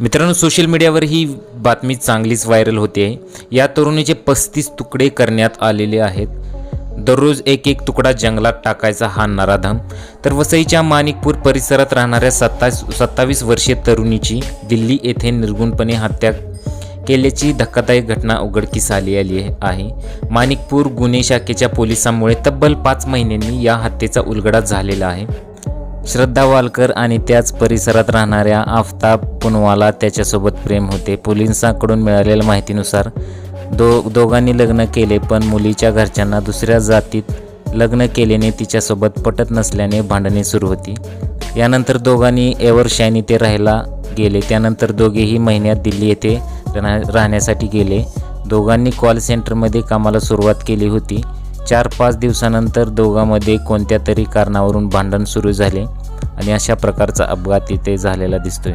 मित्रांनो सोशल मीडियावर ही बातमी चांगलीच व्हायरल होते आहे. या तरुणीचे पस्तीस तुकडे करण्यात आलेले आहेत. दररोज एक एक तुकडा जंगलात टाकायचा हा नराधम तर वसईच्या माणिकपूर परिसरात राहणाऱ्या सत्तावीस सत्तावीस वर्षीय तरुणीची दिल्ली येथे निर्गुणपणे हत्या केल्याची धक्कादायक घटना उघडकीस आली आली आहे. माणिकपूर गुन्हे शाखेच्या पोलिसांमुळे तब्बल पाच महिन्यांनी या हत्येचा उलगडा झालेला आहे. श्रद्धा वालकर आणि त्याच परिसरात राहणाऱ्या आफताब पुनवाला त्याच्यासोबत प्रेम होते. पोलिसांकडून मिळालेल्या माहितीनुसार दो दोघांनी लग्न केले पण मुलीच्या घरच्यांना दुसऱ्या जातीत लग्न केल्याने तिच्यासोबत पटत नसल्याने भांडणे सुरू होती. यानंतर दोघांनी एव्हरशाईन इथे राहायला गेले. त्यानंतर दोघेही महिन्यात दिल्ली येथे राहण्यासाठी गेले. दोघांनी कॉल सेंटरमध्ये कामाला सुरुवात केली होती. चार पाच दिवसानंतर दोघांमध्ये कोणत्या तरी कारणावरून भांडण सुरू झाले आणि अशा प्रकारचा अपघात इथे झालेला दिसतोय.